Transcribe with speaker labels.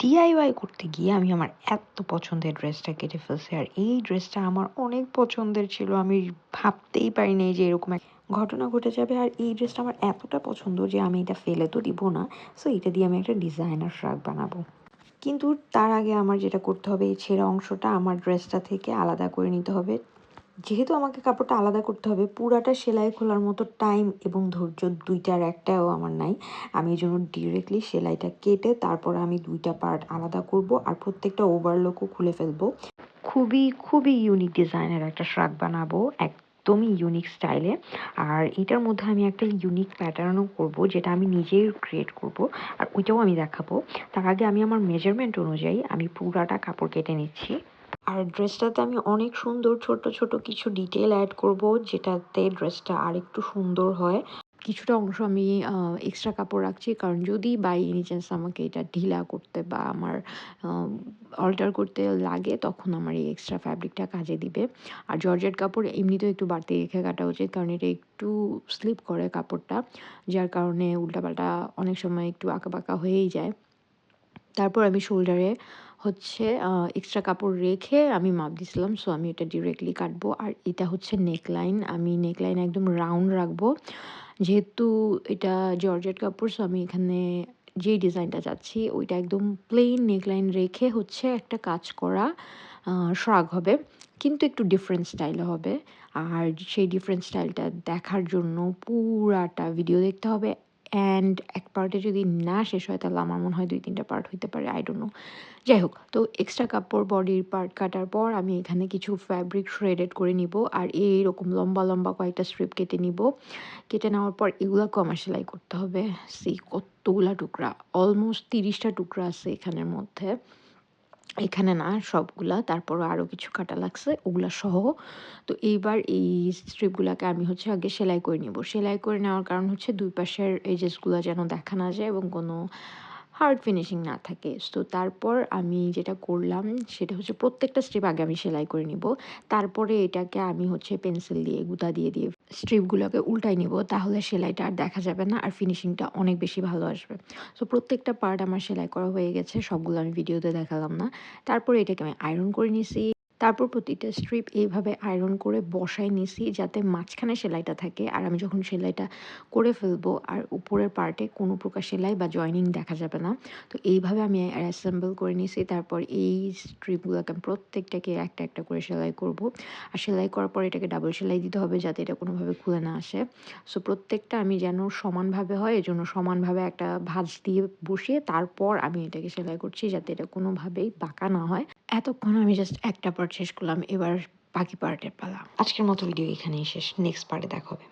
Speaker 1: DIY করতে গিয়ে আমি আমার এত পছন্দের ড্রেসটা কেটে ফেলছি। আর এই ড্রেসটা আমার অনেক পছন্দের ছিল। আমি ভাবতেই পারিনি যে এরকম এক ঘটনা ঘটে যাবে। আর এই ড্রেসটা আমার এতটা পছন্দ যে আমি এটা ফেলে তো দিব না। সো এটা দিয়ে আমি একটা ডিজাইনার ফ্রক বানাবো। কিন্তু তার আগে আমার যেটা করতে হবে, এই ছেঁড়া অংশটা আমার ড্রেসটা থেকে আলাদা করে নিতে হবে। যেহেতু আমাকে কাপড়টা আলাদা করতে হবে, পুরাটা সেলাই খোলার মতো টাইম এবং ধৈর্য দুইটার একটাও আমার নাই। আমি এই জন্য ডিরেক্টলি সেলাইটা কেটে তারপর আমি দুইটা পার্ট আলাদা করব আর প্রত্যেকটা ওভারলোকও খুলে ফেলব। খুবই খুবই ইউনিক ডিজাইনের একটা শ্রাক বানাবো এক একদমই ইউনিক স্টাইলে আর এটার মধ্যে আমি একটা ইউনিক প্যাটার্নও করব, যেটা আমি নিজেই ক্রিয়েট করব আর ওইটাও আমি দেখাবো। তার আগে আমি আমার মেজারমেন্ট অনুযায়ী আমি পুরাটা কাপড় কেটে নিচ্ছি। আর ড্রেসটাতে আমি অনেক সুন্দর ছোট ছোট কিছু ডিটেল অ্যাড করব, যেটাতে ড্রেসটা আর একটু সুন্দর হয়। কিছুটা অংশ আমি এক্সট্রা কাপড় রাখছি, কারণ যদি বাই এনি চান্স আমাকে এটা ঢিলা করতে বা আমার অল্টার করতে লাগে, তখন আমার এই এক্সট্রা ফ্যাব্রিকটা কাজে দিবে। আর জর্জেট কাপড় এমনিতেও একটু বাড়তি রেখে কাটা উচিত, কারণ এটা একটু স্লিপ করে কাপড়টা, যার কারণে উল্টাপাল্টা অনেক সময় একটু আঁকা বাঁকা হয়েই যায়। তারপর আমি শোল্ডারে হচ্ছে এক্সট্রা কাপড় রেখে আমি মাপ দিছিলাম সো আমি এটা ডিরেক্টলি কাটবো। আর এটা হচ্ছে নেকলাইন আমি নেকলাইন একদম রাউন্ড রাখব। যেহেতু এটা জর্জেট কাপড় সো আমি এখানে যে ডিজাইনটা চাচ্ছি, ওইটা একদম প্লেন নেকলাইন রেখে হচ্ছে একটা কাজ করা শ্রাগ হবে। কিন্তু একটু ডিফারেন্ট স্টাইলে হবে। আর সেই ডিফারেন্ট স্টাইলটা দেখার জন্য পুরাটা ভিডিও দেখতে হবে। অ্যান্ড এক পার্টে যদি না শেষ হয়, তাহলে আমার মনে হয় দুই, তিনটা পার্ট হইতে পারে আই ডোন্ট নো যাই হোক, তো এক্সট্রা কাপড় বডির পার্ট কাটার পর আমি এখানে কিছু ফ্যাব্রিক শ্রেডেড করে নিব, আর এইরকম লম্বা লম্বা কয়েকটা স্ট্রিপ কেটে নিব। কেটে নেওয়ার পর এগুলাকেও আমার সেলাই করতে হবে। সি কতগুলা টুকরা? অলমোস্ট তিরিশটা টুকরা আছে এখানের মধ্যে। এখানে না সবগুলা তারপর আরও কিছু কাটা লাগছে, ওগুলা সহ। তো এইবার এই স্ট্রিপগুলোকে আমি হচ্ছে আগে সেলাই করে নিব। সেলাই করে নেওয়ার কারণ হচ্ছে দুই পাশের এজেসগুলো যেন দেখা না যায় এবং কোনো হার্ড ফিনিশিং না থাকে। তো তারপর আমি যেটা করলাম, সেটা হচ্ছে প্রত্যেকটা স্ট্রিপ আগে আমি সেলাই করে নিব। তারপরে এটাকে আমি হচ্ছে পেন্সিল দিয়ে, গুঁতা দিয়ে দিয়ে স্ট্রিপগুলোকে উল্টাই নিব, তাহলে সেলাইটা আর দেখা যাবে না আর ফিনিশিংটা অনেক বেশি ভালো আসবে। সো প্রত্যেকটা পার্ট আমার সেলাই করা হয়ে গেছে, সবগুলো আমি ভিডিওতে দেখালাম না। তারপরে এটাকে আমি আয়রন করে নিছি। তারপর প্রতিটা স্ট্রিপ এইভাবে আয়রন করে বসাই নিছি যাতে মাঝখানে সেলাইটা থাকে। আর আমি যখন সেলাইটা করে ফেলব, আর উপরের পার্টে কোনো প্রকার সেলাই বা জয়নিং দেখা যাবে না। তো এইভাবে আমি অ্যাসেম্বল করে নিছি। তারপর এই স্ট্রিপগুলোকে আমি প্রত্যেকটাকে একটা একটা করে সেলাই করব। আর সেলাই করার পর এটাকে ডাবল সেলাই দিতে হবে যাতে এটা কোনোভাবে খুলে না আসে। সো প্রত্যেকটা আমি যেন সমানভাবে হয়, এজন্য সমানভাবে একটা ভাঁজ দিয়ে বসিয়ে তারপর আমি এটাকে সেলাই করছি যাতে এটা কোনোভাবেই বাঁকা না হয়। এতক্ষণ আমি জাস্ট একটা পার্ট শেষ করলাম। এবার বাকি পার্টের পালা। আজকের মতো ভিডিও এখানেই শেষ। নেক্সট পার্টে দেখা হবে।